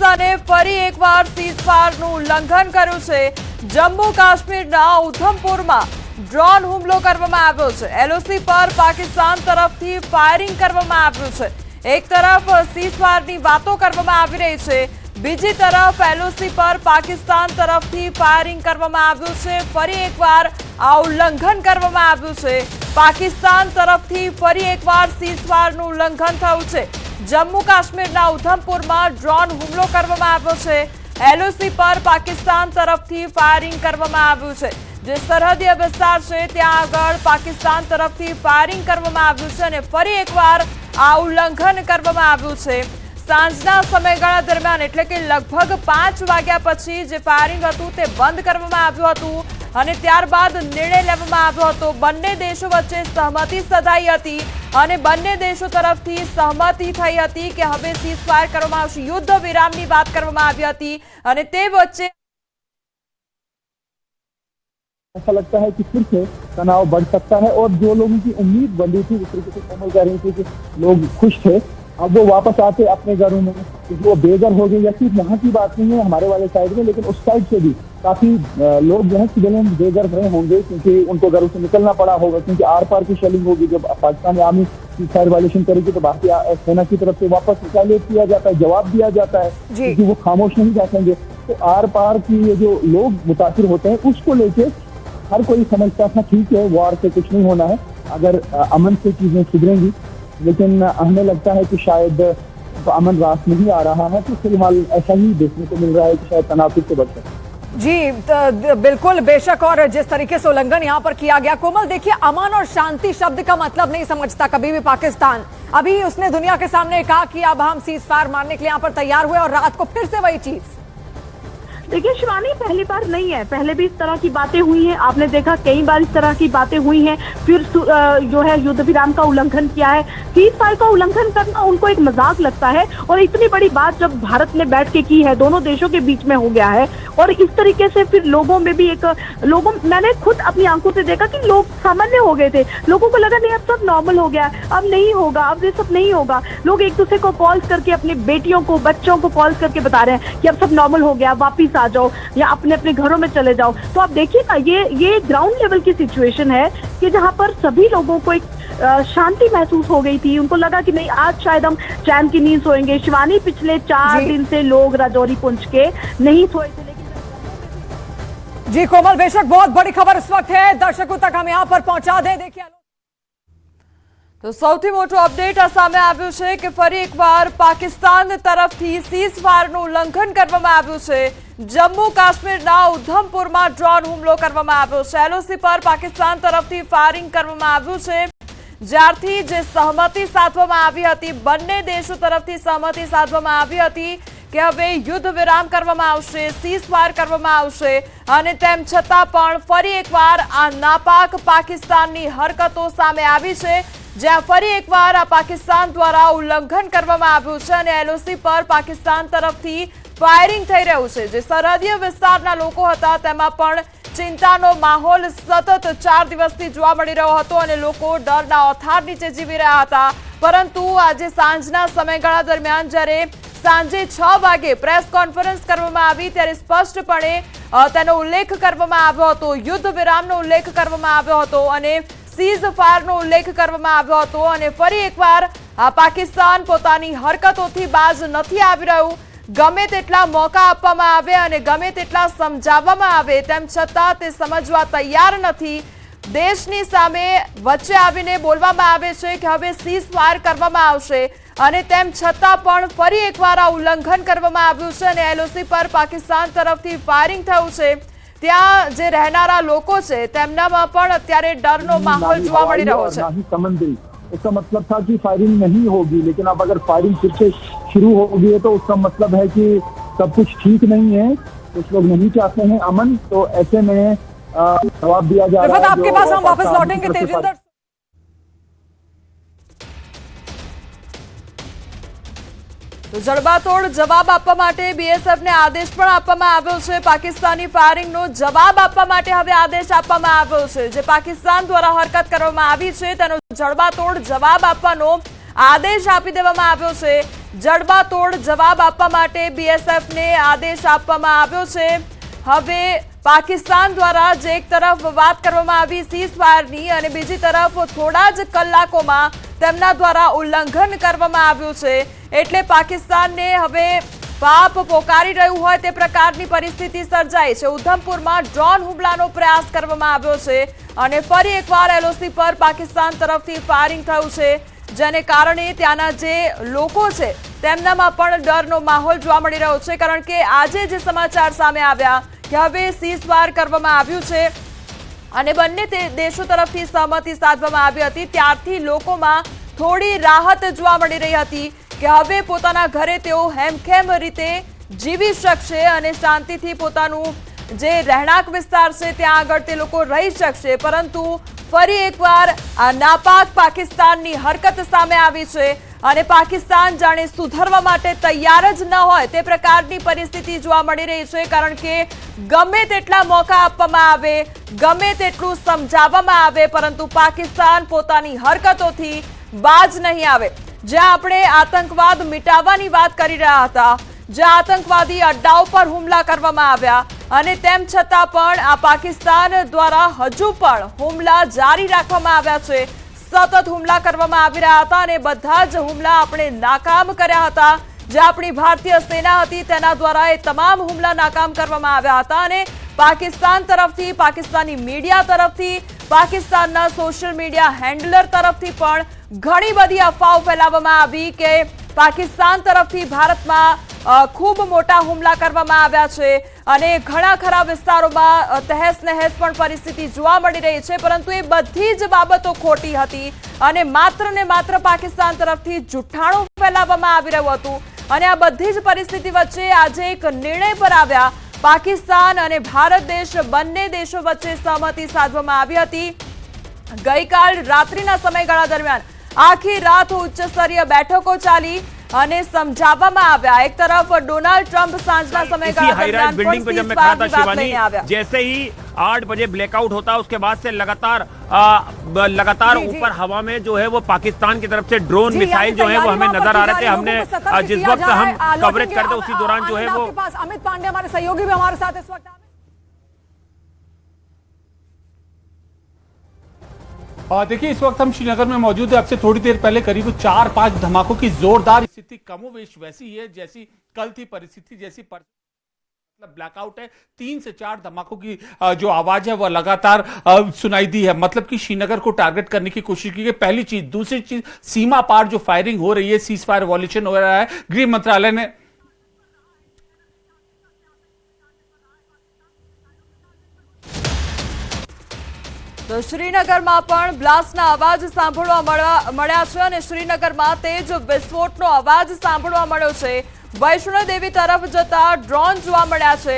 પાકિસ્તાને ફરી એકવાર સીઝફાયરનું ઉલ્લંઘન કર્યું છે. જમ્મુ કાશ્મીરના ઉધમપુરમાં ડ્રોન હુમલો કરવામાં આવ્યો છે. એલઓસી પર પાકિસ્તાન તરફથી ફાયરિંગ કરવામાં આવ્યું છે. એક તરફ સીઝફાયરની વાતો કરવામાં આવી રહી છે. બીજી તરફ એલઓસી પર પાકિસ્તાન તરફથી ફાયરિંગ કરવામાં આવ્યું છે. ફરી એકવાર આ ઉલ્લંઘન કરવામાં આવ્યું છે. પાકિસ્તાન તરફથી ફરી એકવાર સીઝફાયરનું ઉલ્લંઘન થયું છે. જમ્મુ કાશ્મીરના ઉધમપુરમાં ડ્રોન હુમલો કરવામાં આવ્યો છે. એલઓસી પર પાકિસ્તાન તરફથી ફાયરિંગ કરવામાં આવ્યું છે. જે સરહદીય વિસ્તાર છે, ત્યાં આગળ પાકિસ્તાન તરફથી ફાયરિંગ કરવામાં આવ્યું છે અને ફરી એકવાર આ ઉલ્લંઘન કરવામાં આવ્યું છે. સાંજના સમયગાળા દરમિયાન એટલે કે લગભગ પાંચ વાગ્યા પછી જે ફાયરિંગ હતું તે બંધ કરવામાં આવ્યું હતું અને ત્યારબાદ નિર્ણય લેવામાં આવ્યો હતો બંને દેશો વચ્ચે સહમતિ સધાઈ હતી અને બંને દેશો તરફથી સહમતિ થઈ હતી કે હવે સીઝફાયર કરવામાં આવશે યુદ્ધ વિરામની વાત કરવામાં આવી હતી અને તે વચ્ચે ऐसा लगता है कि फिर से तनाव बढ़ सकता है और जो लोगों की उम्मीद बंधी थी उस तरीके से कोमल कह रही थी कि लोग खुश थे अब वो वापस आते अपने घरों में क्योंकि वो बेघर हो गए या सिर्फ़ यहाँ की बात नहीं है हमारे वाले साइड में लेकिन उस साइड से भी काफ़ी लोग जो है सिविलियन बेघर रहे होंगे क्योंकि उनको घरों से निकलना पड़ा होगा क्योंकि आर पार की शेलिंग होगी जब पाकिस्तानी आर्मी की फायर वायलेशन करेगी तो बाकी आ- सेना की तरफ़ से वापस रिटालिएट किया जाता है जवाब दिया जाता है। क्योंकि वो खामोश नहीं बैठेंगे तो आर पार की ये जो लोग मुतासर होते हैं उसको लेके हर कोई समझता था ठीक है वार से कुछ नहीं होना है अगर अमन से चीज़ें सुधरेंगी लेकिन हमें लगता है कि शायद अ, अमन रास नहीं आ रहा है तो फ़िलहाल ऐसा ही देखने को मिल रहा है कि शायद तनाव से बढ़ सकता है। जी त- बिल्कुल बेशक और जिस तरीके से उल्लंघन यहाँ पर किया गया कोमल देखिए अमन और शांति शब्द का मतलब नहीं समझता कभी भी पाकिस्तान। अभी उसने दुनिया के सामने कहा कि अब हम सीज फायर मारने के लिए यहाँ पर तैयार हुए और रात को फिर से वही चीज़। देखिए शिवानी, पहली बार नहीं है। पहले भी इस तरह की बातें हुई हैं। आपने देखा कई बार इस तरह की बातें हुई हैं। फिर जो है युद्ध विराम का उल्लंघन किया है। सीज फायर का उल्लंघन करना उनको एक मज़ाक लगता है और इतनी बड़ी बात जब भारत ने बैठ के की है, दोनों देशों के बीच में हो गया है। और इस तरीके से फिर लोगों में भी एक, लोगों, मैंने खुद अपनी आँखों से देखा कि लोग सामान्य हो गए थे। लोगों को लगा, नहीं, अब सब नॉर्मल हो गया अब नहीं होगा, अब ये सब नहीं होगा। लोग एक दूसरे को कॉल करके अपनी बेटियों को, बच्चों को कॉल करके बता रहे हैं कि अब सब नॉर्मल हो गया, वापिस आ जाओ या अपने अपने घरों में चले जाओ। तो आप देखिए ना ये ये ग्राउंड लेवल की सिचुएशन है कि जहाँ पर सभी लोगों को एक शांति महसूस हो गई थी। उनको लगा कि नहीं आज शायद हम चैन की नींद सोएँगे। शिवानी पिछले चार दिन से लोग राजौरी पुंछ के नहीं सोए थे लेकिन जी कोमल बेशक बहुत बड़ी खबर इस वक्त है। दर्शकों तक हम यहाँ पर पहुँचा दें। देखिए તો સૌથી મોટું અપડેટ આ સામે આવ્યું છે કે ફરી એકવાર પાકિસ્તાન તરફથી સીઝ ફાયરનું ઉલ્લંઘન કરવામાં આવ્યું છે. જમ્મુ કાશ્મીરના ઉધમપુરમાં ડ્રોન હુમલો કરવામાં આવ્યો છે. એલઓસી પર પાકિસ્તાન તરફથી ફાયરિંગ કરવામાં આવ્યું છે. જ્યારથી જે સહમતિ સાધવામાં આવી હતી, બંને દેશો તરફથી સહમતિ સાધવામાં આવી હતી કે હવે યુદ્ધ વિરામ કરવામાં આવશે સીઝ ફાયર કરવામાં આવશે અને તેમ છતાં પણ ફરી એકવાર આ નાપાક પાકિસ્તાનની હરકતો સામે આવી છે. જ્યાં ફરી એકવાર આ પાકિસ્તાન દ્વારા ઉલ્લંઘન કરવામાં આવ્યું છે અને એલઓસી પર પાકિસ્તાન તરફથી ફાયરિંગ થઈ રહ્યું છે. જે સરહદીય વિસ્તારના લોકો હતા, તેમાં પણ ચિંતાનો માહોલ સતત ચાર દિવસથી જોવા મળી રહ્યો હતો અને લોકો ડરના ઓથાર નીચે જીવી રહ્યા હતા. પરંતુ આજે સાંજના સમયગાળા દરમિયાન જ્યારે સાંજે છ વાગે પ્રેસ કોન્ફરન્સ કરવામાં આવી, ત્યારે સ્પષ્ટપણે તેનો ઉલ્લેખ કરવામાં આવ્યો હતો. યુદ્ધ વિરામનો ઉલ્લેખ કરવામાં આવ્યો હતો અને સીઝ ફાયરનો ઉલ્લેખ કરવામાં આવ્યો હતો અને ફરી એકવાર પાકિસ્તાન પોતાની હરકતોથી બાજ નથી આવી રહ્યું. ગમે તેટલા મોકા આપવામાં આવે અને ગમે તેટલા સમજાવવામાં આવે, તેમ છતાં તે સમજવા તૈયાર નથી. દેશની સામે વચ્ચે આવીને બોલવામાં આવે છે કે હવે સીઝ ફાયર કરવામાં આવશે અને તેમ છતાં પણ ફરી એકવાર આ ઉલ્લંઘન કરવામાં આવ્યું છે અને એલઓસી પર પાકિસ્તાન તરફથી ફાયરિંગ થયું છે. ત્યાં જે રહેનારા લોકો છે તેમનામાં પણ અત્યારે ડરનો માહોલ ना ही જોવા મળી हवाई રહ્યો और છે ना ही समंदरी उसका मतलब था कि फायरिंग नहीं होगी लेकिन अब अगर फायरिंग फिर से शुरू होगी है तो उसका मतलब है कि सब कुछ ठीक नहीं है कुछ लोग नहीं चाहते हैं अमन तो ऐसे में अ, जवाब दिया जा रहा रिफत है आपके जो पास हम वापस पाकिस्तान की लौटेंगे तरफ से तेजिंदर તો જડબાતોડ જવાબ આપવા માટે બીએસએફને આદેશ પણ આપવામાં આવ્યો છે. પાકિસ્તાની ફાયરિંગનો જવાબ આપવા માટે હવે આદેશ આપવામાં આવ્યો છે. જે પાકિસ્તાન દ્વારા હરકત કરવામાં આવી છે, તેનો જડબાતોડ જવાબ આપવાનો આદેશ આપી દેવામાં આવ્યો છે. જડબાતોડ જવાબ આપવા માટે બીએસએફને આદેશ આપવામાં આવ્યો છે. હવે પાકિસ્તાન દ્વારા જે એક તરફ વાત કરવામાં આવી સીઝ ફાયરની અને બીજી તરફ થોડા જ કલાકોમાં તેમના દ્વારા ઉલ્લંઘન કરવામાં આવ્યું છે. એટલે પાકિસ્તાનને હવે પાપ પોકારી રહ્યું હોય તે પ્રકારની પરિસ્થિતિ સર્જાઈ છે. ઉધમપુરમાં ડ્રોન હુમલાનો પ્રયાસ કરવામાં આવ્યો છે અને ફરી એકવાર એલઓસી પર પાકિસ્તાન તરફથી ફાયરિંગ થયું છે. જેને કારણે ત્યાંના જે લોકો છે, તેમનામાં પણ ડરનો માહોલ જોવા મળી રહ્યો છે. કારણ કે આજે જે સમાચાર સામે આવ્યા કે હવે સીઝ કરવામાં આવ્યું છે. અને બંને દેશો તરફથી સહમતિ સાધવામાં આવી હતી. ત્યારથી લોકોમાં થોડી રાહત જોવા મળી રહી હતી કે હવે પોતાના ઘરે તેઓ હેમખેમ રીતે જીવી શકશે અને શાંતિથી પોતાનું જે રહેણાંક વિસ્તાર છે ત્યાં આગળ તે લોકો રહી શકશે. પરંતુ ફરી એકવાર આ નાપાક પાકિસ્તાનની હરકત સામે આવી છે. અને પાકિસ્તાન જાણે સુધરવા માટે તૈયાર જ ન હોય તે પ્રકારની પરિસ્થિતિ જોવા મળી રહી છે, કારણ કે ગમે તેટલા મોકા આપવામાં આવે, ગમે તેટલું સમજાવવામાં આવે, પરંતુ પાકિસ્તાન પોતાની હરકતોથી બાજ નહીં આવે. જ્યાં આપણે આતંકવાદ મિટાવવાની વાત કરી રહ્યા હતા, જ્યાં આતંકવાદી અડ્ડાઓ પર હુમલા કરવામાં આવ્યા, અને તેમ છતાં પણ આ પાકિસ્તાન દ્વારા હજુ પણ હુમલા જારી રાખવામાં આવ્યા છે સતત હુમલા કરવામાં આવી રહ્યા હતા અને બધા જ હુમલા આપણે નાકામ કર્યા હતા. જે આપણી ભારતીય સેના હતી, તેના દ્વારા એ તમામ હુમલા નાકામ કરવામાં આવ્યા હતા અને પાકિસ્તાન તરફથી પાકિસ્તાની મીડિયા તરફથી, પાકિસ્તાનના સોશિયલ મીડિયા હેન્ડલર તરફથી પણ ઘણી બધી અફવાઓ ફેલાવવામાં આવી કે પાકિસ્તાન તરફથી ભારતમાં ખૂબ મોટા હુમલા કરવામાં આવ્યા છે અને ઘણા ખરા વિસ્તારોમાં તહેસ નહેસ પણ પરિસ્થિતિ જોવા મળી રહી છે, પરંતુ એ બધી જ બાબતો ખોટી હતી અને માત્ર ને માત્ર પાકિસ્તાન તરફથી જુઠ્ઠાણું ફેલાવવામાં આવી રહ્યું હતું અને આ બધી જ પરિસ્થિતિ વચ્ચે આજે એક નિર્ણય પર આવ્યા. પાકિસ્તાન અને ભારત દેશ બંને દેશો વચ્ચે સહમતિ સાધવામાં આવી હતી. ગઈકાલ રાત્રિના સમયગાળા દરમિયાન આખી રાત ઉચ્ચ સ્તરીય બેઠકો ચાલી અને સમજાવવામાં આવ્યા એક તરફ ડોનાલ્ડ ટ્રમ્પ સાંજના इसी સમયગાળા हाई राइज દરમિયાન बिल्डिंग पे પણ जब मैं खड़ा था ceasefire ની વાત शिवानी લઈને આવ્યા जैसे ही आठ बजे ब्लैकआउट होता है उसके बाद से लगातार आ, ब- लगातार जी, जी। ऊपर हवा में जो है वो पाकिस्तान की तरफ से ड्रोन जी, मिसाइल यानी जो है वो हमें तैयारी वहाँ नजर पर आ की रहे थे जा हमने लोगों को सतर्क आ, जिस किया वक्त जा रहा हम है। आ, कवरेज लौटेंगे। करते उसी दौरान जो है आनंद वो आपके पास अमित पांडे हमारे सहयोगी भी हमारे साथ इस वक्त देखिए, इस वक्त हम श्रीनगर में मौजूद है। अब से थोड़ी देर पहले करीब चार पाँच धमाकों की जोरदार स्थिति कमोवेश वैसी ही है, जैसी कल थी, परिस्थिति जैसी पर मतलब ब्लैकआउट है। तीन से चार धमाकों की जो आवाज़ है, वह लगातार सुनाई दी है। मतलब कि श्रीनगर को टारगेट करने की कोशिश की गई। पहली चीज़, दूसरी चीज़, सीमा पार जो फायरिंग हो रही है सीज फायर वॉल्यूशन हो रहा है। गृह मंत्रालय ने તો શ્રીનગરમાં પણ બ્લાસ્ટના અવાજ સાંભળવા મળ્યા છે અને શ્રીનગરમાં તે જ વિસ્ફોટનો અવાજ સાંભળવા મળ્યો છે. વૈષ્ણોદેવી તરફ જતા ડ્રોન જોવા મળ્યા છે.